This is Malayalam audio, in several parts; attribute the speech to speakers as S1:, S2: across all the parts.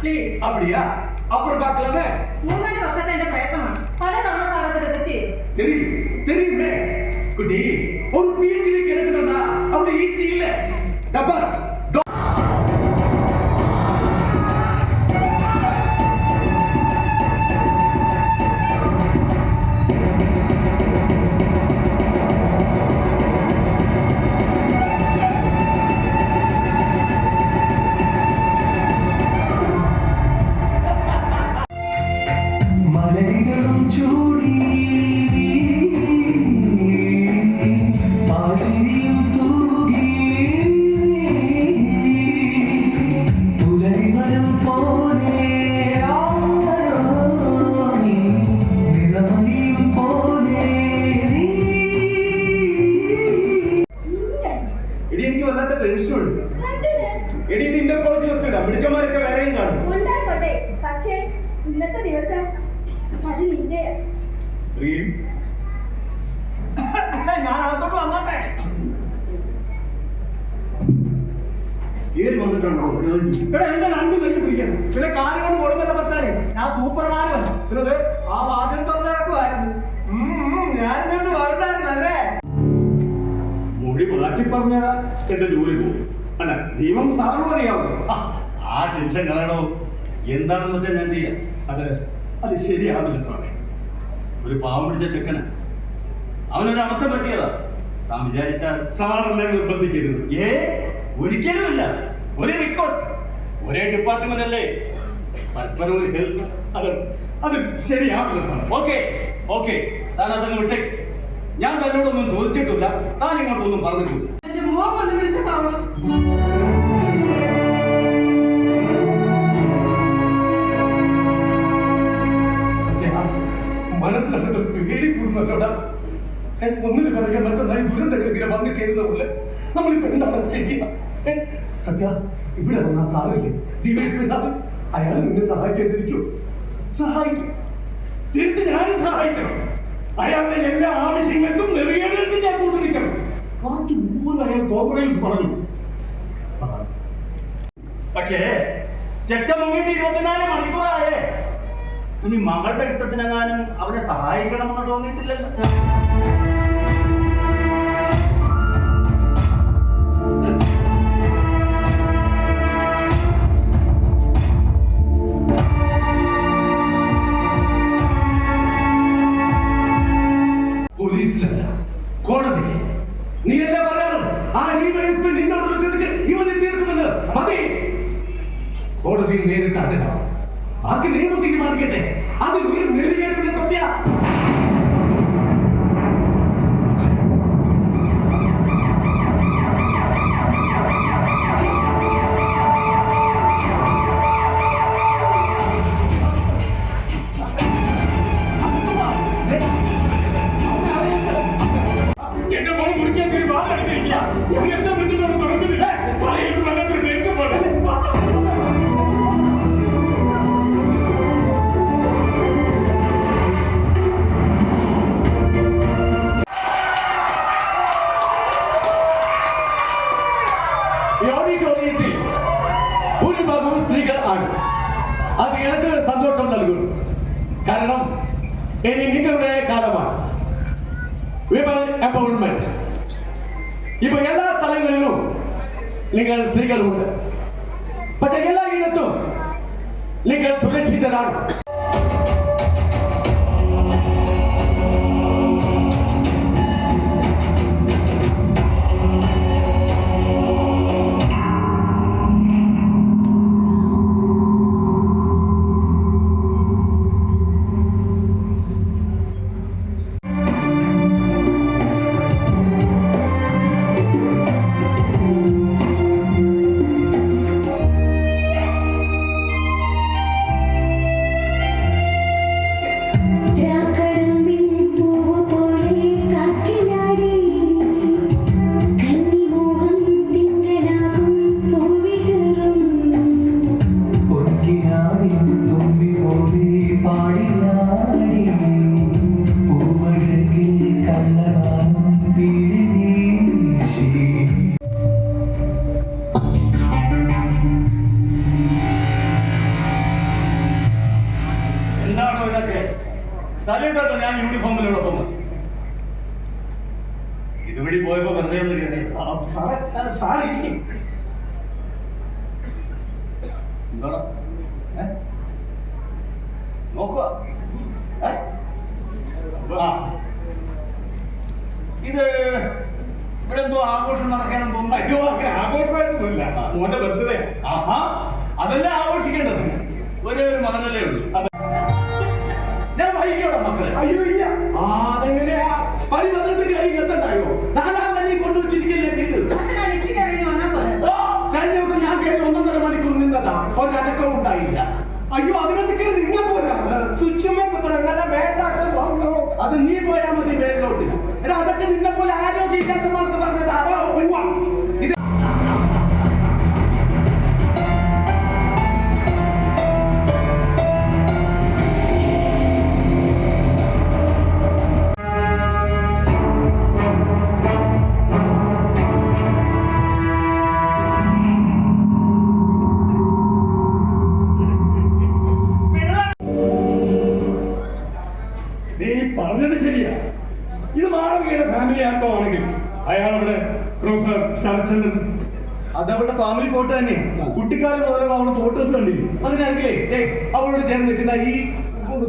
S1: ப்ளீஸ்
S2: அப்படியா? அப்புறம் பார்க்கலாமே.
S1: முன்னாடி வருஷத்தை என்ன பிரயத்தனம் பல கவனம் சாகத்தை பத்தி.
S2: தெரியும் தெரியுமே. குட்டி ஒரு பிஹெச்டி கிடைக்கணும்னா அவ்வளவு ஈஸி இல்ல. டப்பா വല്ലാത്ത എടി ഇത് ഇന്റർ കോളേജ് മിടുക്കന്മാരൊക്കെ വേറെയും കാണും.
S3: ഉണ്ടായിക്കോട്ടെ. പക്ഷേ ഇന്നത്തെ ദിവസം അത് നിന്റെ
S2: ഞാൻ അകത്തോട്ട് വന്നോട്ടെ. കേറി വന്നിട്ടുണ്ടോ എന്റെ രണ്ട് കൈ പിടിക്കണം. പിന്നെ കാര്യം കൊണ്ട് പറ്റാനേ ഞാൻ സൂപ്പർമാനല്ല പിന്നെ ദേ, ആ വാതിൽ തുറന്ന് കിടക്കുമായിരുന്നു ഞാനിങ്ങോട്ട് വരണ്ടായിരുന്നല്ലേ? മൊഴി മാറ്റി പറഞ്ഞ എന്റെ ജോലി പോകും. അല്ല നിയമം സാറിനും അറിയാമല്ലോ
S4: ആ, ടെൻഷൻ കളയണോ? എന്താണെന്ന് വെച്ചാൽ ഞാൻ ചെയ്യാം.
S2: അത് അത് ശരിയാവില്ല സാറേ.
S4: ഒരു പാവം പിടിച്ച ചെക്കന്. അവനൊരു അബദ്ധം പറ്റിയതാ. താൻ വിചാരിച്ചാൽ
S2: സാറിനെ നിർബന്ധിക്കരുത്.
S4: ഏ? ഒരിക്കലുമില്ല. ഒരേ റിക്വസ്റ്റ് ഒരേ ഡിപ്പാർട്ട്മെന്റ് അല്ലേ? പരസ്പരം ഒരു ഹെൽപ്പ്
S2: അത് അത് ശരിയാവില്ല സാർ
S4: ഓക്കെ ഓക്കെ താൻ അതങ്ങ് വിട്ടേ ഞാൻ തന്നോടൊന്നും ചോദിച്ചിട്ടില്ല. താൻ ഇങ്ങോട്ടൊന്നും പറഞ്ഞിട്ടില്ല.
S2: ഒന്നിന് മറ്റൊന്നായി വന്നു ചേരുന്ന പോലെ നമ്മളിപ്പോ എന്താണ് ചെയ്യുക? സത്യ ഇവിടെ വന്ന സാറില്ലേ ഡിവൈസ് അയാൾ നിന്നെ സഹായിക്കാതിരിക്കോ സഹായിക്കും. തിരിച്ച് ഞാനും സഹായിക്കണം? അയാളുടെ എല്ലാ ആവശ്യങ്ങൾക്കും നിറയേണ്ടത് ഞാൻ കൂട്ടുനിൽക്കണം ബാക്കി മൂന്ന് അയാൾ കോൺഗ്രസ് പറഞ്ഞു.
S4: പക്ഷേ മുങ്ങിട്ട് ഇരുപത്തിനാല് മണിക്കൂറായേ. ഇനി മകളുടെ ഇഷ്ടത്തിനെങ്ങാനും അവനെ സഹായിക്കണമെന്ന് തോന്നിയിട്ടില്ലല്ലോ.
S2: നേരിട്ട് അജനാവും ബാക്കി ദൈവം തീരുമാനിക്കട്ടെ അത് നീ നെല്ലിയേണ്ട സത്യ in internet காலமா women empowerment இப்ப எல்லா தலங்களிலும் நீங்கள் ஸ்திரீகள் உண்டு பட்ச
S4: எல்லா இடத்தும் நீங்கள் சுரட்சிதரான പോയപ്പോ വെറുതെ ഒന്ന് കയറി
S2: സാറേ സാർ ഇരിക്കും.
S4: എന്താടാ? നോക്കുക. ഇത് ഇവിടെ എന്തോ ആഘോഷം നടക്കാനും തോന്നുന്നു
S2: അയ്യോ അങ്ങനെ ആഘോഷമായിട്ടൊന്നുമില്ല. മോന്റെ ബർത്ത്ഡേ.
S4: ആഹാ. അതല്ല ആഘോഷിക്കേണ്ടത്. ഒരേ ഒരു മകനല്ലേ ഉള്ളൂ.
S2: ഞാൻ വൈകിയോടാ മക്കളെ. അയ്യോ ഇല്ല. ആ അതെങ്ങനെയാ? പണി കഴിഞ്ഞെത്തണ്ടായോ കൈ ഉണ്ടായില്ല. അയ്യോ അതിനകത്ത് കയറി നിങ്ങൾ പോരാ. സ്വിച്ചുമേ കുത്തണം എന്നാലും വന്നോ അത് നീ പോയാൽ മതി മേലോട്ട് അതൊക്കെ നിന്നെ പോലെ ആരോഗ്യമില്ലാത്തമാർക്ക്
S5: പ്രൊഫസർ ശരത്ചന്ദ്രൻ.
S2: അതവളുടെ ഫാമിലി ഫോട്ടോ തന്നെ. കുട്ടിക്കാലം മുതൽ അവളുടെ ഫോട്ടോസ് കണ്ടില്ലേ? അതിനാണെങ്കിലേ അവളോട് ചേർന്ന് നിൽക്കുന്ന ഈ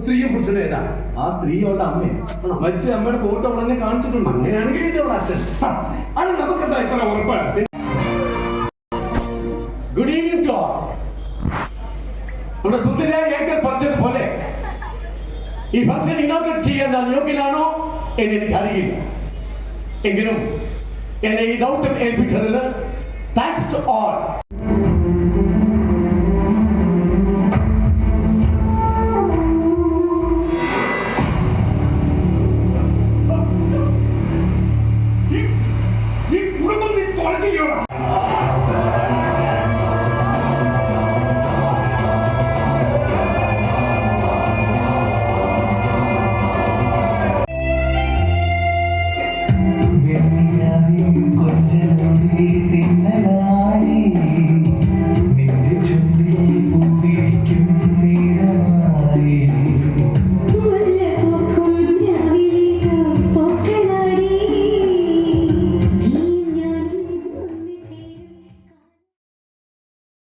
S2: സ്ത്രീയെ കുറിച്ചത് ഏതാ? ആ സ്ത്രീ അവളുടെ അമ്മയെ. മരിച്ച അമ്മയുടെ ഫോട്ടോ അവളെന്നെ കാണിച്ചിട്ടുണ്ട്. അങ്ങനെയാണെങ്കിൽ ഇത് അവളുടെ അച്ഛൻ.
S5: അത് നമുക്കെന്താ ഇത്ര ഉറപ്പാണ്?
S2: ഗുഡ് ഈവനിങ് ടു ഓൾ നമ്മുടെ സുന്ദരിയായ ഏക്കർ പറഞ്ഞതുപോലെ ഈ ഫംഗ്ഷൻ ഇനോഗ്രേറ്റ് ചെയ്യാൻ ഞാൻ യോഗ്യനാണോ എന്ന് എനിക്ക് അറിയില്ല എങ്കിലും എന്നെ ഈ ദൗത്യം ഏൽപ്പിച്ചതിന് താങ്ക്സ് ടു ഓൾ